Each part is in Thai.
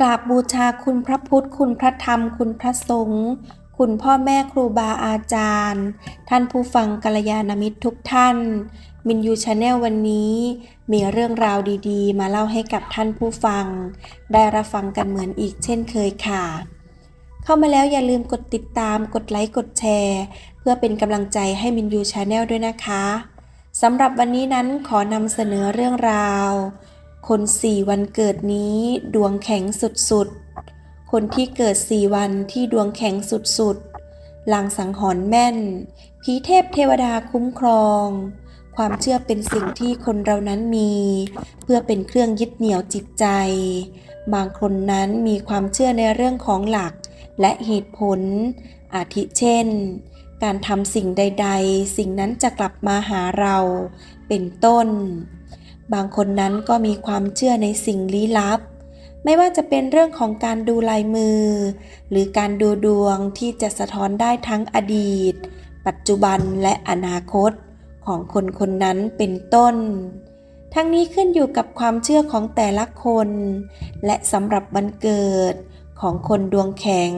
กราบบูชาคุณพระพุทธ คุณพระธรรม คุณพระสงฆ์คุณพ่อแม่ครูบาอาจารย์ ท่านผู้ฟังกัลยาณมิตรทุกท่าน มินยูชาแนลวันนี้ มีเรื่องราวดีๆ มาเล่าให้กับท่านผู้ฟัง ได้รับฟังกันเหมือนอีกเช่นเคยค่ะ เข้ามาแล้วอย่าลืมกดติดตามกดไลค์กดแชร์ เพื่อเป็นกำลังใจให้มินยูชาแนลด้วยนะคะสำหรับวันนี้นั้นขอนำเสนอเรื่องราว คนสี่วันเกิดนี้ดวงแข็งสุดๆ คนที่เกิดสี่วันที่ดวงแข็งสุดๆ ลางสังหรณ์แม่น ผีเทพเทวดาคุ้มครอง ความเชื่อเป็นสิ่งที่คนเรานั้นมี เพื่อเป็นเครื่องยึดเหนี่ยวจิตใจ บางคนนั้นมีความเชื่อในเรื่องของหลักและเหตุผล อาทิเช่น การทำสิ่งใด ๆ สิ่งนั้นจะกลับมาหาเรา เป็นต้น บางคนนั้นก็มีความเชื่อในสิ่งลี้ลับ ไม่ว่าจะเป็นเรื่องของการดูลายมือ หรือการดูดวงที่จะสะท้อนได้ทั้งอดีต ปัจจุบันและอนาคตของคนคนนั้นเป็นต้น ทั้งนี้ขึ้นอยู่กับความเชื่อของแต่ละคน และสำหรับวันเกิดของคนดวงแข็ง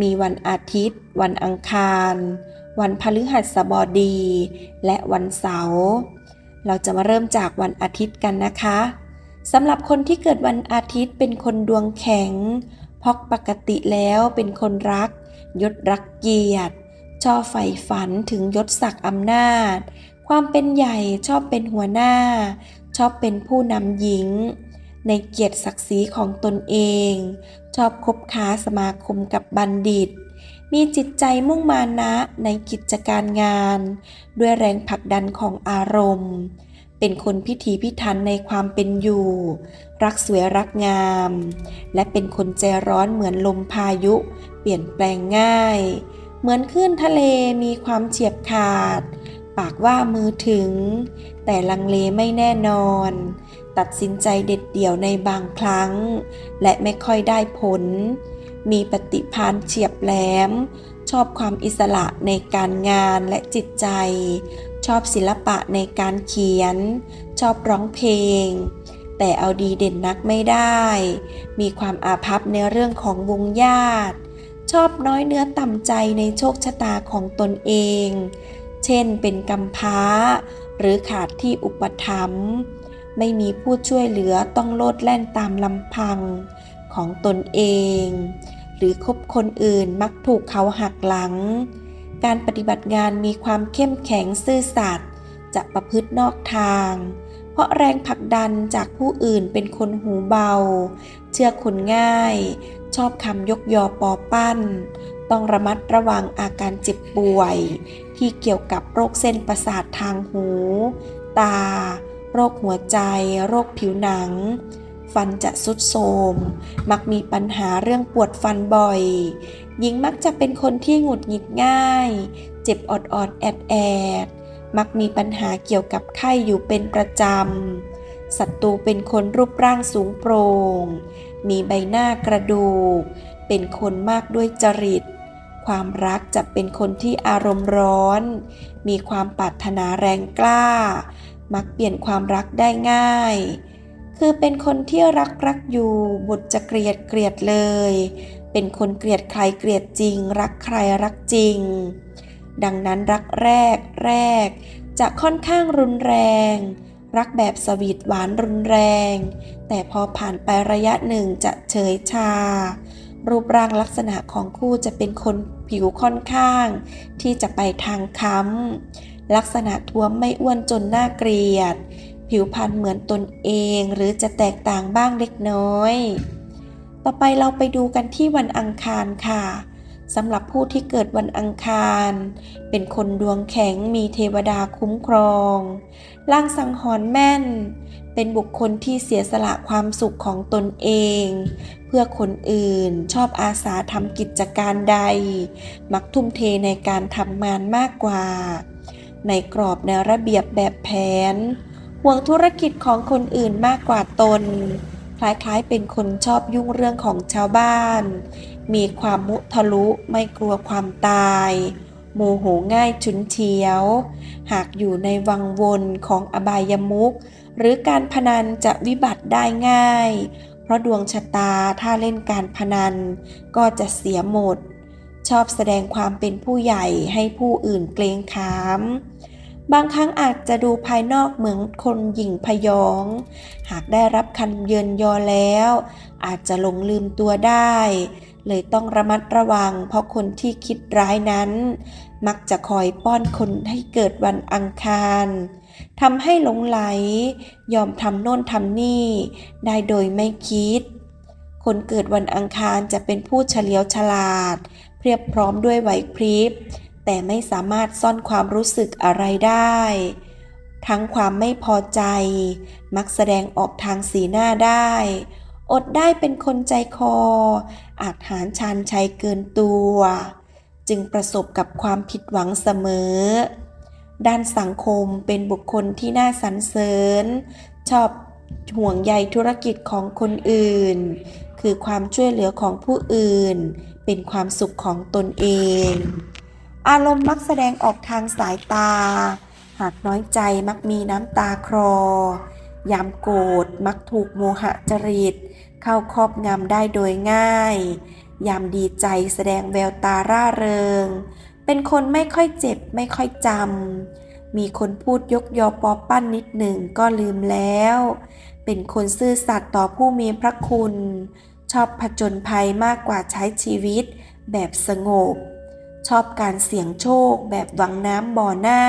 มีวันอาทิตย์ วันอังคาร วันพฤหัสบดี และวันเสาร์ เราจะมาเริ่มจากวันอาทิตย์กันนะคะสำหรับคนที่เกิดวันอาทิตย์เป็นคนดวงแข็งเพราะปกติแล้วเป็นคนรัก ยศรักเกียรติ ชอบใฝ่ฝันถึงยศศักดิ์อำนาจ ความเป็นใหญ่ชอบเป็นหัวหน้า ชอบเป็นผู้นำหญิง ในเกียรติศักดิ์ศรีของตนเอง ชอบคบค้าสมาคมกับบัณฑิต มีจิตใจมุ่งมานะในกิจการงาน ด้วยแรงผลักดันของอารมณ์ เป็นคนพิถีพิถันในความเป็นอยู่ รักสวยรักงาม และเป็นคนใจร้อนเหมือนลมพายุ เปลี่ยนแปลงง่าย เหมือนคลื่นทะเลมีความเฉียบขาด ปากว่ามือถึง แต่ลังเลไม่แน่นอน ตัดสินใจเด็ดเดี่ยวในบางครั้ง และไม่ค่อยได้ผล มีปฏิภาณเฉียบแหลม ชอบความอิสระในการงานและจิตใจ ชอบศิลปะในการเขียน ชอบร้องเพลง แต่เอาดีเด่นนักไม่ได้ มีความอาภัพในเรื่องของวงญาติ ชอบน้อยเนื้อต่ำใจในโชคชะตาของตนเอง เช่นเป็นกำพร้า หรือขาดที่อุปถัมภ์ไม่มีผู้ช่วยเหลือต้องโลดแล่นตามลำพัง ของตนเอง หรือคบคนอื่นมักถูกเขาหักหลัง การปฏิบัติงานมีความเข้มแข็งซื่อสัตย์จะประพฤตินอกทาง เพราะแรงผลักดันจากผู้อื่นเป็นคนหูเบา เชื่อคนง่าย ชอบคำยกยอปอปั้น ต้องระมัดระวังอาการเจ็บป่วย ที่เกี่ยวกับโรคเส้นประสาททางหู ตา โรคหัวใจ โรคผิวหนัง ฟันจะสุดโทมมักมีปัญหาเรื่องปวดฟันบ่อย หญิงมักจะเป็นคนที่หงุดหงิดง่าย เจ็บอดอดแอดแอด มักมีปัญหาเกี่ยวกับไข้อยู่เป็นประจำ ศัตรูเป็นคนรูปร่างสูงโปร่ง มีใบหน้ากระดูก เป็นคนมากด้วยจริต ความรักจะเป็นคนที่อารมณ์ร้อน มีความปรารถนาแรงกล้า มักเปลี่ยนความรักได้ง่าย คือเป็นคนที่รักรักอยู่บุตรจะเกลียดเกลียดเลย เป็นคนเกลียดใครเกลียดจริง รักใครรักจริง ดังนั้นรักแรกแรก จะค่อนข้างรุนแรง รักแบบสวีทหวานรุนแรง แต่พอผ่านไประยะหนึ่งจะเฉยชา รูปร่างลักษณะของคู่จะเป็นคนผิวค่อนข้าง ที่จะไปทางค้ำลักษณะท้วมไม่อ้วนจนน่าเกลียด ผิวพรรณเหมือนตนเองหรือจะแตกต่างบ้างเล็กน้อย ต่อไปเราไปดูกันที่วันอังคารค่ะสำหรับผู้ที่เกิดวันอังคาร เป็นคนดวงแข็งมีเทวดาคุ้มครองล่างสังหรณ์แม่น เป็นบุคคลที่เสียสละความสุขของตนเอง เพื่อคนอื่นชอบอาสาทำกิจการใด มักทุ่มเทในการทำงานมากกว่า ในกรอบในวระเบียบแบบแผน ห่วงธุรกิจของคนอื่นมากกว่าตน คล้ายๆเป็นคนชอบยุ่งเรื่องของชาวบ้าน มีความมุทะลุไม่กลัวความตาย โมโหง่ายฉุนเฉียว หากอยู่ในวังวนของอบายมุขหรือการพนันจะวิบัติได้ง่าย เพราะดวงชะตาถ้าเล่นการพนันก็จะเสียหมด ชอบแสดงความเป็นผู้ใหญ่ให้ผู้อื่นเกรงขาม บางครั้งอาจจะดูภายนอกเหมือนคนหยิ่งพยอง หากได้รับคันเยินยอแล้ว อาจจะหลงลืมตัวได้ เลยต้องระมัดระวัง เพราะคนที่คิดร้ายนั้น มักจะคอยป้อนคนให้เกิดวันอังคารทำให้หลงไหล ยอมทำโน่นทำนี่ ได้โดยไม่คิด คนเกิดวันอังคารจะเป็นผู้เฉลียวฉลาด เพียบพร้อมด้วยไหวพริบ แต่ไม่สามารถซ่อนความรู้สึกอะไรได้ ทั้งความไม่พอใจ มักแสดงออกทางสีหน้าได้ อดได้เป็นคนใจคอ อาจหารชันชัยเกินตัว จึงประสบกับความผิดหวังเสมอ ด้านสังคมเป็นบุคคลที่น่าสรรเสริญ ชอบห่วงใยธุรกิจของคนอื่น คือความช่วยเหลือของผู้อื่น เป็นความสุขของตนเอง อารมณ์มักแสดงออกทางสายตา หากน้อยใจมักมีน้ำตาคลอยามโกรธมักถูกโมหะจริต เข้าครอบงำได้โดยง่าย ยามดีใจแสดงแววตาร่าเริง เป็นคนไม่ค่อยเจ็บไม่ค่อยจำ มีคนพูดยกยอปอปั้นนิดหนึ่งก็ลืมแล้ว เป็นคนซื่อสัตย์ต่อผู้มีพระคุณ ชอบผจญภัยมากกว่าใช้ชีวิตแบบสงบ ชอบการเสี่ยงโชคแบบหวังน้ำบ่อหน้า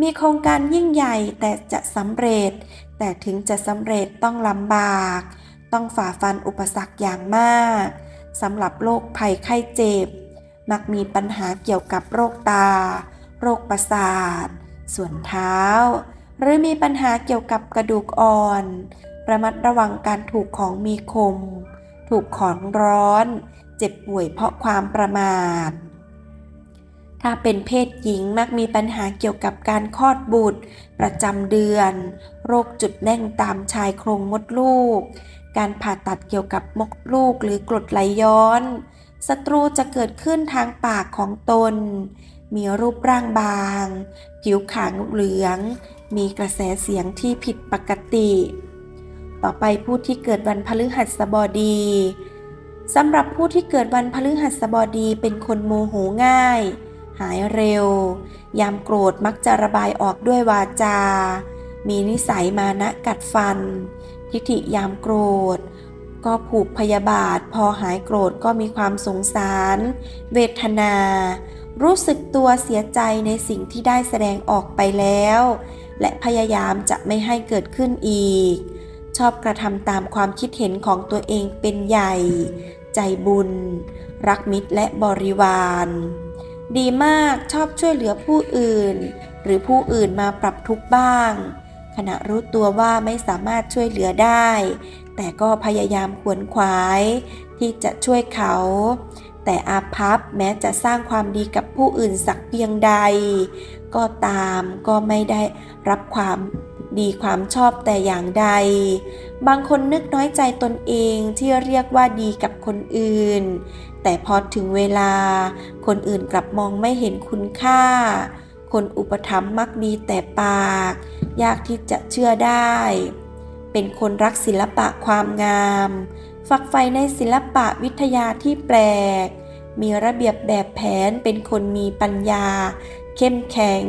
มีโครงการยิ่งใหญ่แต่จะสำเร็จ แต่ถึงจะสำเร็จต้องลำบาก ต้องฝ่าฟันอุปสรรคอย่างมากสำหรับโรคภัยไข้เจ็บ มักมีปัญหาเกี่ยวกับโรคตา โรคประสาท ส่วนเท้า หรือมีปัญหาเกี่ยวกับกระดูกอ่อน ระมัดระวังการถูกของมีคม ถูกของร้อน เจ็บป่วยเพราะความประมาท ถ้าเป็นเพศหญิงมักมีปัญหาเกี่ยวกับการคลอดบุตร ประจำเดือน โรคจุดแน่งตามชายโครงมดลูก การผ่าตัดเกี่ยวกับมดลูกหรือกรดไหลย้อนศัตรูจะเกิดขึ้นทางปากของตน มีรูปร่างบาง ผิวขาวเหลือง มีกระแสเสียงที่ผิดปกติ ต่อไปผู้ที่เกิดวันพฤหัสบดีสำหรับผู้ที่เกิดวันพฤหัสบดีเป็นคนโมโหง่าย หายเร็ว ยามโกรธมักจะระบายออกด้วยวาจา มีนิสัยมานะกัดฟัน ทิฐิยามโกรธ ก็ผูกพยาบาท พอหายโกรธก็มีความสงสาร เวทนา รู้สึกตัวเสียใจในสิ่งที่ได้แสดงออกไปแล้ว และพยายามจะไม่ให้เกิดขึ้นอีก ชอบกระทำตามความคิดเห็นของตัวเองเป็นใหญ่ ใจบุญ รักมิตรและบริวาร ดีมากชอบช่วยเหลือผู้อื่น หรือผู้อื่นมาปรับทุกข์บ้าง ขณะรู้ตัวว่าไม่สามารถช่วยเหลือได้ แต่ก็พยายามขวนขวาย ที่จะช่วยเขา แต่อาภัพแม้จะสร้างความดีกับผู้อื่นสักเพียงใด ก็ตามก็ไม่ได้รับความดีความชอบแต่อย่างใด บางคนนึกน้อยใจตนเองที่เรียกว่าดีกับคนอื่น แต่พอถึงเวลา คนอื่นกลับมองไม่เห็นคุณค่า คนอุปถัมภ์มักดีแต่ปาก ยากที่จะเชื่อได้ เป็นคนรักศิลปะความงาม ฝักใฝ่ในศิลปะวิทยาที่แปลก มีระเบียบแบบแผนเป็นคนมีปัญญา เข้มแข็ง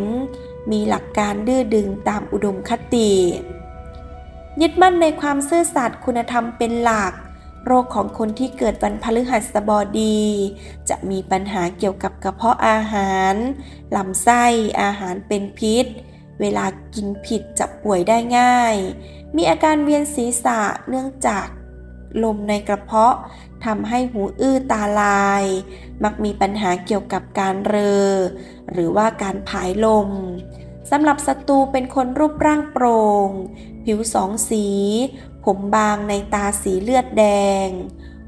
มีหลักการดื้อดึงตามอุดมคติ ยึดมั่นในความซื่อสัตย์คุณธรรมเป็นหลัก โรคของคนที่เกิดวันพฤหัสบดี จะมีปัญหาเกี่ยวกับกระเพาะอาหารลำไส้อาหารเป็นพิษ เวลากินผิดจะป่วยได้ง่าย มีอาการเวียนศีรษะเนื่องจากลมในกระเพาะทำให้หูอื้อตาลาย มักมีปัญหาเกี่ยวกับการเรอ หรือว่าการผายลมสำหรับศัตรูเป็นคนรูปร่างโปร่ง ผิวสองสี ผมบางในตาสีเลือดแดง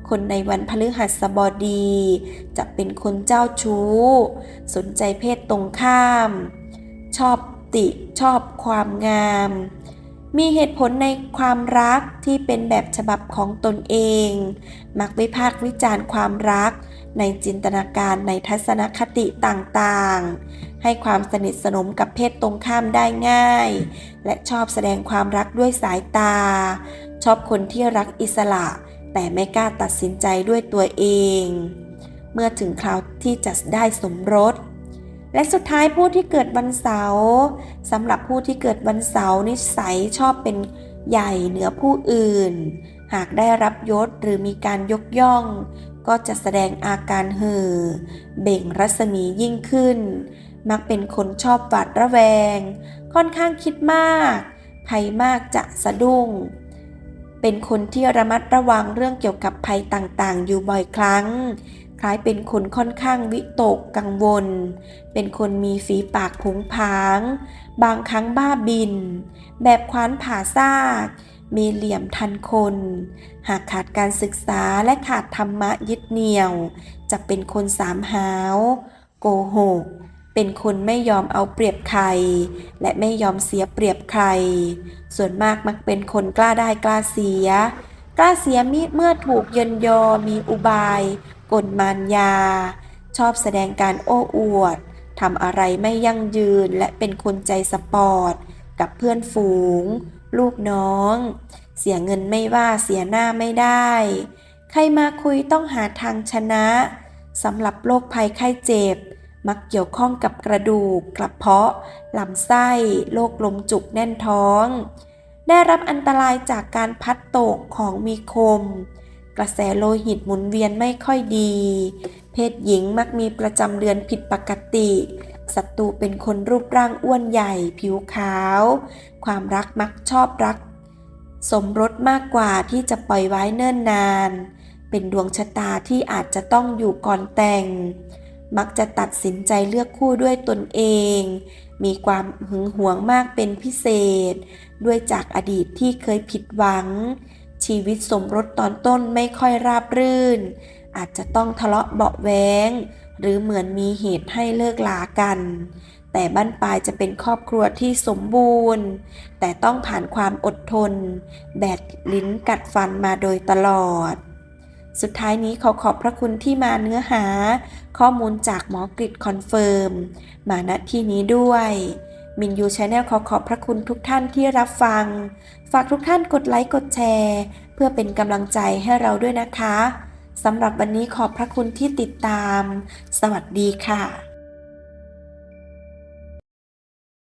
คนในวันพฤหัสบดี จะเป็นคนเจ้าชู้ สนใจเพศตรงข้าม ชอบติชอบความงาม มีเหตุผลในความรักที่เป็นแบบฉบับของตนเอง มักวิพากษ์วิจารณ์ความรักในจินตนาการในทัศนคติต่างๆ ให้ความสนิทสนมกับเพศตรงข้ามได้ง่าย และชอบแสดงความรักด้วยสายตา ชอบคนที่รักอิสระ แต่ไม่กล้าตัดสินใจด้วยตัวเอง เมื่อถึงคราวที่จะได้สมรส และสุดท้ายผู้ที่เกิดวันเสาร์สำหรับผู้ที่เกิดวันเสาร์นิสัยชอบเป็นใหญ่เหนือผู้อื่น หากได้รับยศหรือมีการยกย่องก็จะแสดงอาการเห่อเบ่งรัศมียิ่งขึ้น มักเป็นคนชอบหวาดระแวง ค่อนข้างคิดมาก ภัยมากจะสะดุ้ง เป็นคนที่ระมัดระวังเรื่องเกี่ยวกับภัยต่างๆ อยู่บ่อยครั้ง คล้ายเป็นคนค่อนข้างวิตกกังวล เป็นคนมีฝีปากผงผาง บางครั้งบ้าบิน แบบคว้านผ่าซาก มีเหลี่ยมทันคน หากขาดการศึกษาและขาดธรรมะยึดเหนี่ยว จะเป็นคนสามหาว โกหก เป็นคนไม่ยอมเอาเปรียบใคร และไม่ยอมเสียเปรียบใคร ส่วนมากมักเป็นคนกล้าได้กล้าเสีย กล้าเสียมิเมื่อถูกเยินยอมีอุบายกลมานยา ชอบแสดงการโอ้อวดทำอะไรไม่ยั่งยืนและเป็นคนใจสปอร์ต กับเพื่อนฝูง ลูกน้อง เสียเงินไม่ว่าเสียหน้าไม่ได้ ใครมาคุยต้องหาทางชนะสำหรับโรคภัยไข้เจ็บ มักเกี่ยวข้องกับกระดูก กระเพาะ ลำไส้ โรคลมจุกแน่นท้อง ได้รับอันตรายจากการพัดตกของมีคม กระแสโลหิตหมุนเวียนไม่ค่อยดี เพศหญิงมักมีประจำเดือนผิดปกติศัตรูเป็นคนรูปร่างอ้วนใหญ่ ผิวขาว ความรักมักชอบรัก สมรสมากกว่าที่จะปล่อยไว้เนิ่นนาน เป็นดวงชะตาที่อาจจะต้องอยู่ก่อนแต่ง มักจะตัดสินใจเลือกคู่ด้วยตนเอง มีความหึงหวงมากเป็นพิเศษ ด้วยจากอดีตที่เคยผิดหวัง ชีวิตสมรสตอนต้นไม่ค่อยราบรื่น อาจจะต้องทะเลาะเบาะแว้งหรือเหมือนมีเหตุให้เลิกลากัน แต่บ้านปลายจะเป็นครอบครัวที่สมบูรณ์ แต่ต้องผ่านความอดทน แบดลิ้นกัดฟันมาโดยตลอด สุดท้ายนี้ขอขอบพระคุณที่มาเนื้อหา ข้อมูลจากหมอกริดคอนเฟิร์ม มาณที่นี้ด้วย มินยูชาแนลขอขอบพระคุณทุกท่านที่รับฟัง ฝากทุกท่านกดไลค์กดแชร์ เพื่อเป็นกำลังใจให้เราด้วยนะคะสำหรับวันนี้ขอบพระคุณที่ติดตาม สวัสดีค่ะ